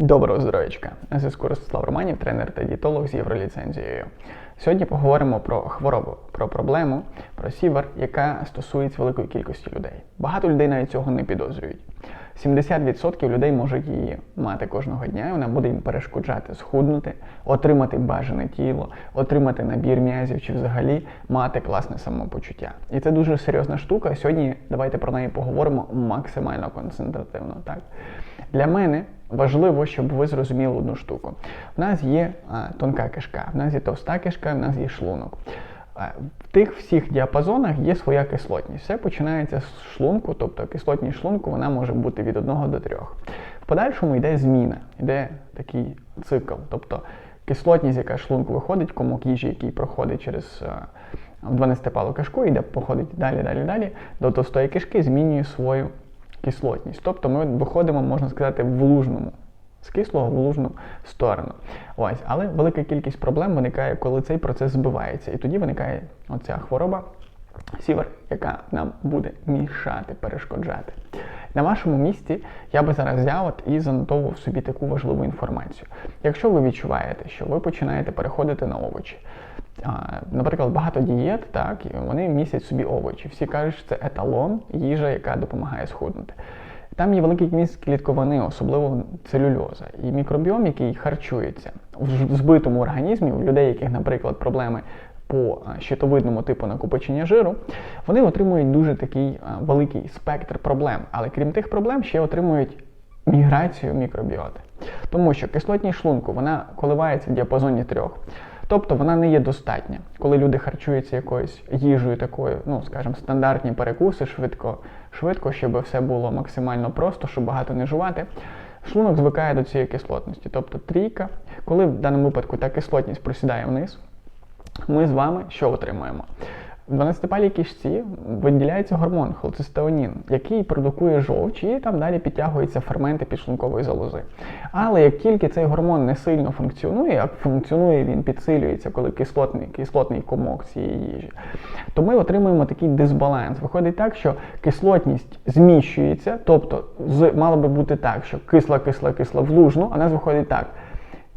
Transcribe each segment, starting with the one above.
Доброго здоров'ячка! На зв'язку Ростислав Романів, тренер та дієтолог з євроліцензією. Сьогодні поговоримо про хворобу, про проблему, про сівер, яка стосується великої кількості людей. Багато людей навіть цього не підозрюють. 70% людей можуть її мати кожного дня, і вона буде їм перешкоджати схуднути, отримати бажане тіло, отримати набір м'язів чи взагалі мати класне самопочуття. І це дуже серйозна штука. Сьогодні давайте про неї поговоримо максимально концентративно. Так? Для мене важливо, щоб ви зрозуміли одну штуку. У нас є а, тонка кишка, в нас є товста кишка, в нас є шлунок. В тих всіх діапазонах є своя кислотність. Все починається з шлунку, тобто кислотність шлунку вона може бути від 1 до 3. В подальшому йде зміна, йде такий цикл. Тобто кислотність, яка шлунку виходить, комок їжі, який проходить через 12-палу кишку, йде, походить далі, далі, далі, до товстої кишки, змінює свою кислотність. Тобто ми виходимо, можна сказати, в лужному. З кислого в лужну сторону. Ось, Але велика кількість проблем виникає, коли цей процес збивається. І тоді виникає оця хвороба, сівер, яка нам буде мішати, перешкоджати. На вашому місці я би зараз взяв от і занотовував собі таку важливу інформацію. Якщо ви відчуваєте, що ви починаєте переходити на овочі, Наприклад, багато дієт, так, вони містять собі овочі. Всі кажуть, що це еталон, їжа, яка допомагає схуднути. Там є великий міст клітковини, особливо целюльоза. І мікробіом, який харчується в збитому організмі, у людей, яких, наприклад, проблеми по щитовидному типу накопичення жиру, вони отримують дуже такий великий спектр проблем. Але крім тих проблем, ще отримують міграцію мікробіоти. Тому що кислотність шлунку вона коливається в діапазоні трьох. Тобто вона не є достатня. Коли люди харчуються якоюсь їжею такою, ну, скажімо, стандартні перекуси, швидко, швидко, щоб все було максимально просто, щоб багато не жувати, шлунок звикає до цієї кислотності. Тобто трійка, коли в даному випадку та кислотність просідає вниз, ми з вами що отримуємо? В 12-палій кишці виділяється гормон холцистеонін, який продукує жовч, і там далі підтягуються ферменти підшлункової залози. Але як тільки цей гормон не сильно функціонує, як функціонує він підсилюється, коли кислотний кислотний комок цієї їжі, то ми отримуємо такий дисбаланс. Виходить так, що кислотність зміщується, тобто з, мало би бути так, що кисла, кисла, кисла в лужну, а нас виходить так: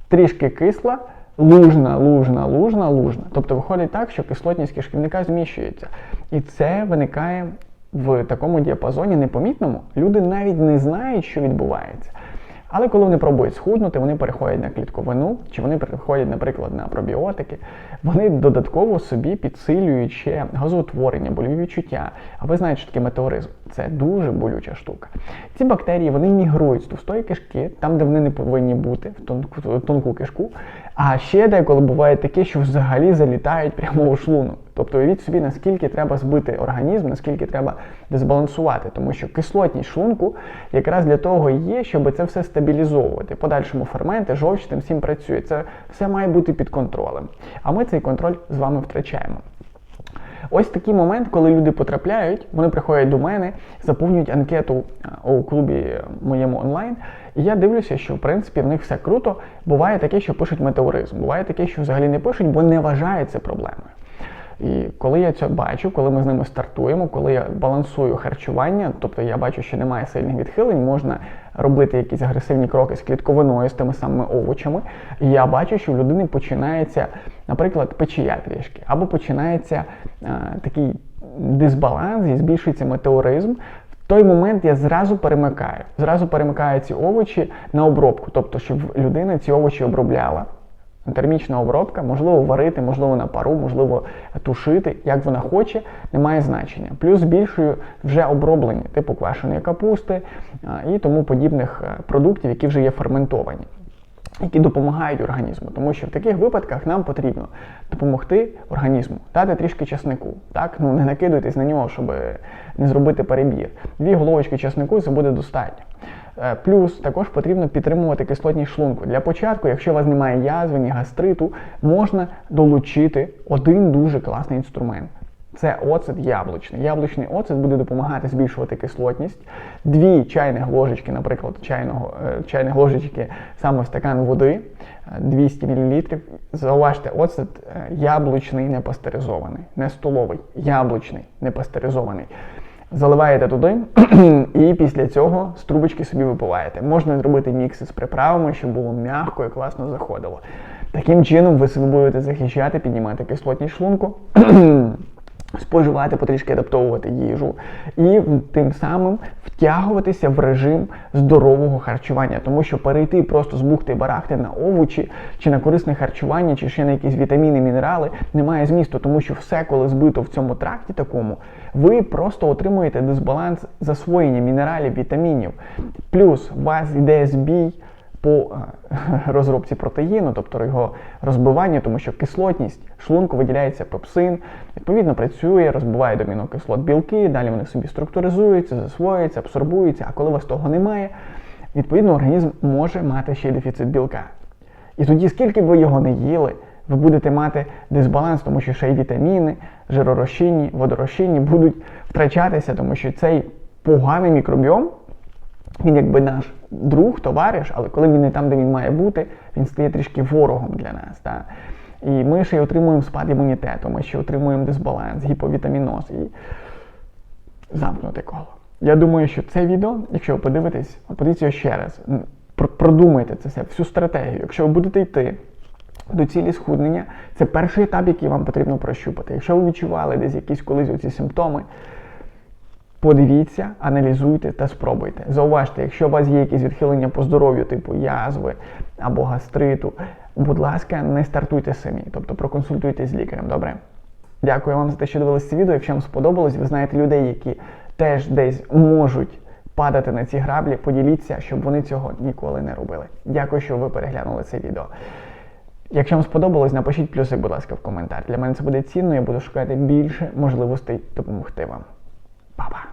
трішки кисла лужна, лужна, лужна, лужна. Тобто виходить так, що кислотність кишківника зміщується. І це виникає в такому діапазоні непомітному. Люди навіть не знають, що відбувається. Але коли вони пробують схуднути, вони переходять на клітковину, чи вони переходять, наприклад, на пробіотики, вони додатково собі підсилюють ще газоутворення, больові відчуття. А ви знаєте, що таке метеоризм? Це дуже болюча штука. Ці бактерії вони мігрують з товстої кишки, там, де вони не повинні бути, в тонку, тонку кишку. А ще деколи буває таке, що взагалі залітають прямо у шлунок. Тобто уявіть собі, наскільки треба збити організм, наскільки треба дезбалансувати, тому що кислотність шлунку якраз для того є, щоб це все стабілізовувати. Подальшому ферменти, жовч тим всім працює. Це все має бути під контролем. А ми цей контроль з вами втрачаємо. Ось такий момент, коли люди потрапляють, вони приходять до мене, заповнюють анкету у клубі моєму онлайн. І я дивлюся, що в принципі в них все круто. Буває таке, що пишуть метеоризм. Буває таке, що взагалі не пишуть, бо не вважається проблемою. І коли я це бачу, коли ми з ними стартуємо, коли я балансую харчування, тобто я бачу, що немає сильних відхилень, можна робити якісь агресивні кроки з клітковиною, з тими самими овочами. І я бачу, що в людини починається, наприклад, печія трішки, або починається а, такий дисбаланс і збільшується метеоризм. В той момент я зразу перемикаю, зразу перемикаю ці овочі на обробку, тобто, щоб людина ці овочі обробляла. Термічна обробка, можливо, варити, можливо, на пару, можливо, тушити, як вона хоче, не має значення. Плюс збільшую вже оброблені, типу квашеної капусти і тому подібних е, продуктів, які вже є ферментовані, які допомагають організму. Тому що в таких випадках нам потрібно допомогти організму, дати трішки часнику. Так? Ну Не накидуйтесь на нього, щоб не зробити перебір. Дві головочки часнику це буде достатньо. Е, плюс також потрібно підтримувати кислотність шлунку. Для початку, якщо у вас немає язви, ні гастриту, можна долучити один дуже класний інструмент. Це оцет яблучний. Яблучний оцет буде допомагати збільшувати кислотність. Дві чайних ложечки, наприклад, чайного, е, чайних ложечки саме в стакан води 200 е, мл. Зауважте, оцет яблучний не пастеризований, не столовий, яблучний не пастеризований. Заливаєте туди, і після цього з трубочки собі випиваєте. Можна зробити мікси з приправами, щоб було м'яко і класно заходило. Таким чином ви себе будете захищати, піднімати кислотність шлунку, споживати, потрішки адаптовувати їжу і тим самим втягуватися в режим здорового харчування, тому що перейти просто з бухти барахти на овочі чи на корисне харчування, чи ще на якісь вітаміни, мінерали немає змісту, тому що все, коли збито в цьому тракті такому, ви просто отримуєте дисбаланс засвоєння мінералів, вітамінів. Плюс у вас йде збій по е, розробці протеїну, тобто його розбиванню, тому що кислотність шлунку виділяється пепсин, відповідно працює, розбиває до амінокислот білки, далі вони собі структуризуються, засвоюються, абсорбуються. А коли у вас того немає, відповідно організм може мати ще й дефіцит білка. І тоді, скільки б ви його не їли, ви будете мати дисбаланс, тому що ще й вітаміни, жиророзчинні, водорозчинні будуть втрачатися, тому що цей поганий мікробіом. Він якби наш друг, товариш, але коли він не там, де він має бути, він стає трішки ворогом для нас. Так? І ми ще й отримуємо спад імунітету, ми ще отримуємо дисбаланс, гіповітаміноз і замкнуте коло. Я думаю, що це відео, якщо ви подивитесь, подивіться ще раз, продумайте це все, всю стратегію. Якщо ви будете йти до цілі схуднення, це перший етап, який вам потрібно прощупати. Якщо ви відчували десь якісь колись оці симптоми, Подивіться, аналізуйте та спробуйте. Зауважте, якщо у вас є якісь відхилення по здоров'ю, типу язви або гастриту, будь ласка, не стартуйте самі, тобто проконсультуйтесь з лікарем, добре? Дякую вам за те, що дивилися це відео. Якщо вам сподобалось, ви знаєте людей, які теж десь можуть падати на ці граблі, поділіться, щоб вони цього ніколи не робили. Дякую, що ви переглянули це відео. Якщо вам сподобалось, напишіть плюсик, будь ласка, в коментар. Для мене це буде цінно, я буду шукати більше можливостей допомогти вам. Па-па!